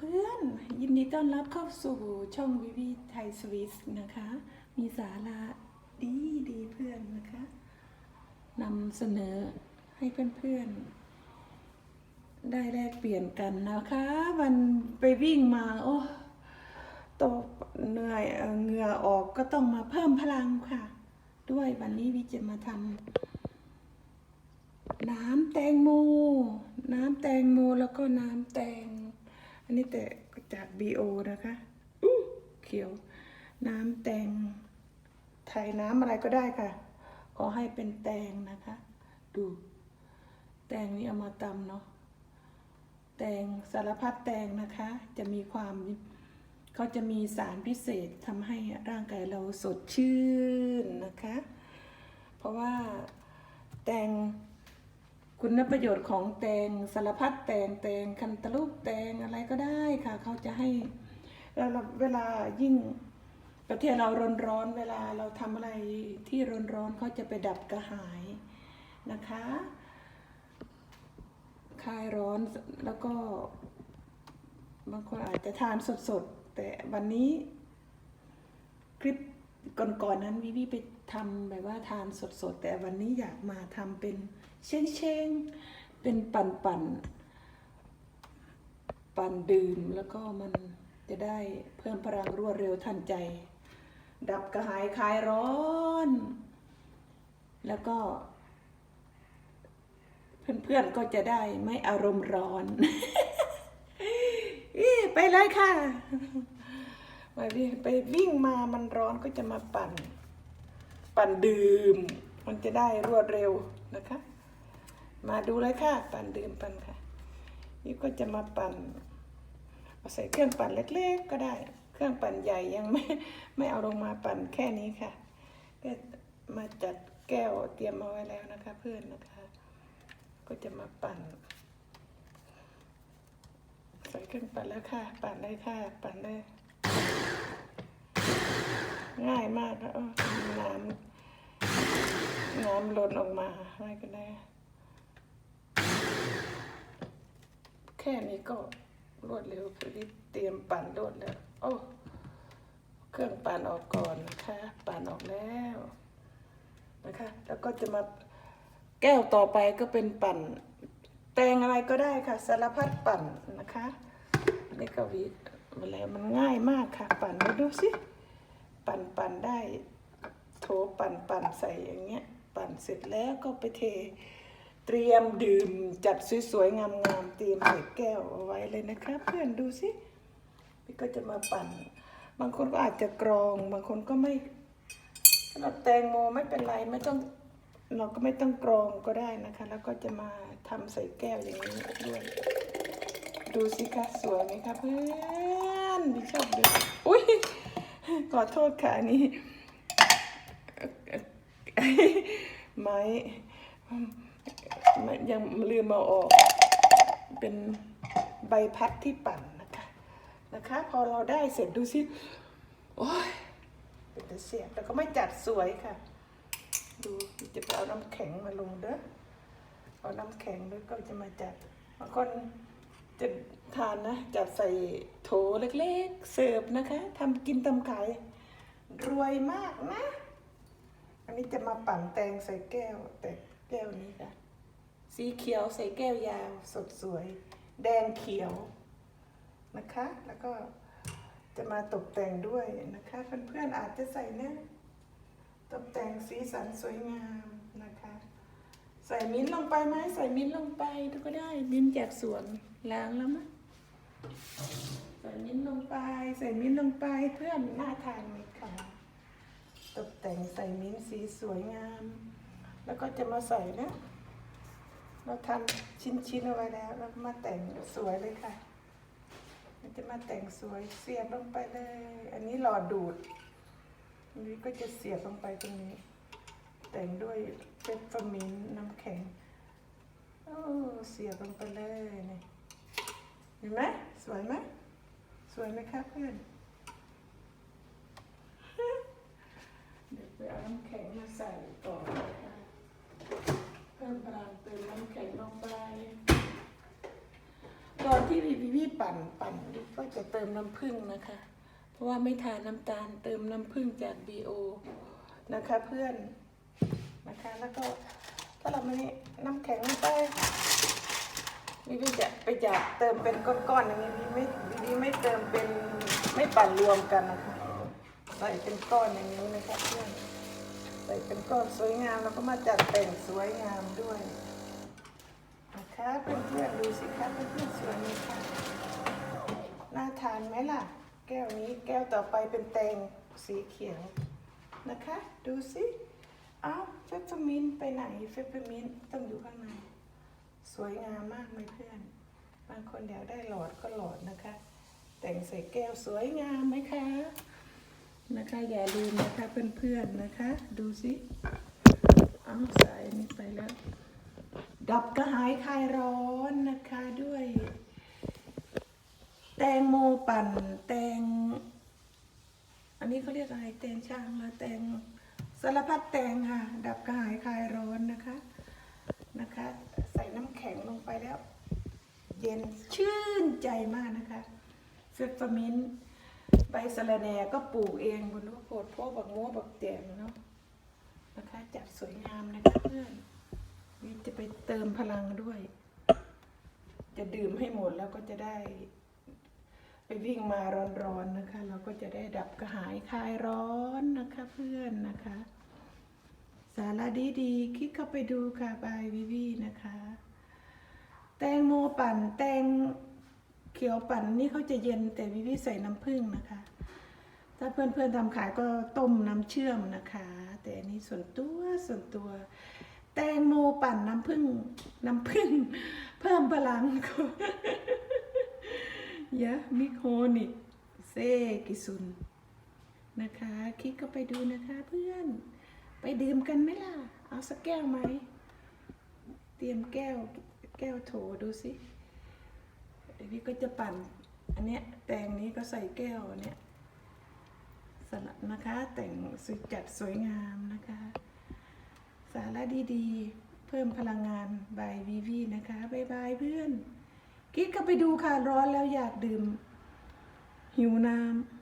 เพื่อนยินดีต้อนรับเข้าสู่ช่องวิวีไทยสวิสนะคะ มีสาระดีดีเพื่อนนะคะนำเสนอให้เพื่อนๆ ได้แลกเปลี่ยนกันนะคะวันไปวิ่งมา โอ้ตกเหนื่อยเอ่อเหงื่อออกก็ต้องมาเพิ่มพลังค่ะ ด้วยวันนี้วิจะมาทำน้ำแตงโมน้ำแตงโมแล้วก็น้ำแตง อันนี้แต่จาก BO นะคะอู้เขียว น้ำแตงไทยน้ำอะไรก็ได้ค่ะ ขอให้เป็นแตงนะคะ ดู แตงนี่เอามาตำเนาะ แตงสารพัดแตงนะคะ จะมีความเขาจะมีสารพิเศษทำให้ร่างกายเราสดชื่นนะคะ เพราะว่าแตง คุณประโยชน์ของแตงสารพัดแตงแตงคันตลูปแตงอะไรก็ได้ค่ะ เขาจะให้เราเวลายิ่งประเทศเราร้อนๆเวลาเราทำอะไรที่ร้อนๆเขาจะไปดับกระหายนะคะคลายร้อนแล้วก็บางคนอาจจะทานสดๆ แต่วันนี้คลิป ก่อนๆนั้นวิวีไปทำแบบว่าทานสดๆ แต่วันนี้อยากมาทำเป็นเช้งๆเป็นปั่นปั่นๆปั่นดื่มแล้วก็มันจะได้เพิ่มพลังรวดเร็วทันใจ ดับกระหายคลายร้อน แล้วก็ เพื่อนๆก็จะได้ไม่อารมณ์ร้อนอไปเลยค่ะ ไปวิ่งไปวิ่งมามันร้อนก็จะมาปั่น ปั่นดื่ม มันจะได้รวดเร็วนะคะ มาดูเลยค่ะ ปั่นดื่มปั่นค่ะ นี่ก็จะมาปั่นเอาใส่เครื่องปั่นเล็กๆ ก็ได้ เครื่องปั่นใหญ่ยังไม่ไม่เอาลงมาปั่นแค่นี้ค่ะก็มาจัดแก้วเตรียมเอาไว้แล้วนะคะ เพื่อนนะคะ ก็จะมาปั่นใส่เครื่องปั่นแล้วค่ะ ปั่นเลยค่ะ ปั่นเลย ง่ายมากค่ะอ้อน้ำน้ำล้นออกมาไม่ก็ได้ แค่นี้ก็รวดเร็วคือที่เตรียมปั่นรวดแล้ว โอ้เครื่องปั่นออกก่อนนะคะ ปั่นออกแล้วนะคะ แล้วก็จะมาแก้วต่อไปก็เป็นปั่น แตงอะไรก็ได้ค่ะ สารพัดปั่นนะคะนี่ก็วิมาแล้วมันง่ายมากค่ะ ปั่นมาดูสิ ปั่นปั่นได้โถปั่นปั่นใส่อย่างเงี้ยปั่นเสร็จแล้วก็ไปเท เตรียมดื่มจัดสวยๆงามๆเตรียมใส่แก้วเอาไว้เลยนะคะเพื่อนดูสิพี่ก็จะมาปั่น บางคนก็อาจจะกรอง บางคนก็ไม่สำหรับแตงโมไม่เป็นไรไม่ต้องเราก็ไม่ต้องกรองก็ได้นะคะ แล้วก็จะมาทำใส่แก้วอย่างนี้ด้วย ดูสิคะสวยไหมคะเพื่อนพี่ชอบดู อุ้ยขอโทษค่ะนนี้ไม่ยังลืมเอาออก เป็นใบพัดที่ปั่นนะคะ นะคะ พอเราได้เสร็จดูสิโอ้ยเป็นแต่เสียบแต่ก็ไม่จัดสวยค่ะ ดูจะไปเอาน้ำแข็งมาลงเด้อเอาน้ำแข็งแล้วก็จะมาจัดบางคน จะทานนะจัดใส่โถเล็กๆ เสิร์ฟนะคะทำกินตำขาย รวยมากนะ อันนี้จะมาปั่นแตงใส่แก้ว แต่แก้วนี้ค่ะ สีเขียวใส่แก้วยาวสดสวย แดงเขียวนะคะ แล้วก็จะมาตกแต่งด้วยนะคะ เพื่อนๆอาจจะใส่เนี่ยตกแต่งสีสันสวยงามนะคะ ใส่มิ้นลงไปไหมใส่มิ้นลงไปก็ได้มิ้นจากสวนล้างแล้วมั้ยใส่มิ้นลงไป ใส่มิ้นลงไปเพื่อนน่าทานไหมคะตกแต่งใส่มิ้นสีสวยงาม แล้วก็จะมาใส่นะ เราทำชิ้นๆเอาไว้แล้วแล้วมาแต่งสวยเลยค่ะมันจะมาแต่งสวยเสียบลงไปเลย อันนี้หลอดดูดอันนี้ก็จะเสียบลงไปตรงนี้ แต่งด้วยเปปเปอร์มินต์น้ำแข็งโอ้เสียบลงไปเลย ห็นไหมสวยไหมสวยไหมครับเพื่อน เดี๋ยวไปเอาน้ำแข็งมาใส่ต่อนะคะเพิ่มพลังเติมน้ำแข็งลงไปตอนที่วิวีปั่นปั่นก็จะเติมน้ำผึ้งนะคะ เพราะว่าไม่ทานน้ำตาลเติมน้ำผึ้งจาก BO นะคะเพื่อนนะคะแล้วก็ถ้าเราไม่น้ำแข็งลงไป วิวีจะไปอยากเติมเป็นก้อนๆอย่างนี้วิไม่วิวีไม่เติมเป็นไม่ปั่นรวมกันนะคะใส่เป็นก้อนอย่างนี้นะคะเพื่อนใส่เป็นก้อนสวยงามแล้วก็มาจัดแต่งสวยงามด้วยนะคะเพื่อนๆดูสิคะเพื่อนๆสวยไหมคะน่าทานไหมล่ะ แก้วนี้แก้วต่อไปเป็นแตงสีเขียวนะคะ ดูสิอ้าวเฟปเปอร์มินต์ไปไหนเฟปเปอร์มินต์ต้องอยู่ข้างใน สวยงามมากไหมเพื่อน บางคนอยากได้หลอดก็หลอดนะคะ แต่งใส่แก้วสวยงามไหมคะนะคะอย่าลืมนะคะเพื่อนๆนะคะ ดูสิเอ้าสายนี้ไปแล้ว ดับกระหายคลายร้อนนะคะด้วย แตงโมปั่นแตง อันนี้เขาเรียกอะไรแตงช่างแล้วแตงสารพัดแตงค่ะ ดับกระหายคลายร้อนนะคะ ใส่น้ำแข็งลง ไปแล้ว เย็นชื่นใจมากนะคะเฟปเปอร์มินต์ใบสะระแหน่ก็ปลูกเองบนลูกโพดพวกบักโม้บักแตงเนาะนะคะจัดสวยงามนะคะเพื่อนนี่จะไปเติมพลังด้วย จะดื่มให้หมดแล้วก็จะได้ ไปวิ่งมาร้อนๆนะคะ เราก็จะได้ดับกระหายคลายร้อนนะคะเพื่อนนะคะ สาระดีๆคลิกเข้าไปดูค่ะบายวิวีนะคะ แตงโมปั่นแตงเขียวปั่นนี่เขาจะเย็นแต่วิวีใส่น้ำผึ้งนะคะ ถ้าเพื่อนๆทำขายก็ต้มน้ำเชื่อมนะคะ แต่อันนี้ส่วนตัวส่วนตัว แตงโมปั่นน้ำผึ้งน้ำผึ้งเพิ่มพลังยะมิโคนิเซกิซุนนะคะ คลิกเข้าไปดูนะคะเพื่อน ไปดื่มกันไหมล่ะ เอาสักแก้วไหม เตรียมแก้ว แก้วโถดูสิเดี๋ยวพี่ก็จะปั่น อันเนี้ยแตงนี้ก็ใส่แก้วเนี้ยสลับนะคะ แต่งสุดจัดสวยงามนะคะ สาระดีๆ เพิ่มพลังงานบายวีวีนะคะบายบายเพื่อนกิ๊กก็ไปดูค่ะร้อนแล้วอยากดื่ม หิวน้ำ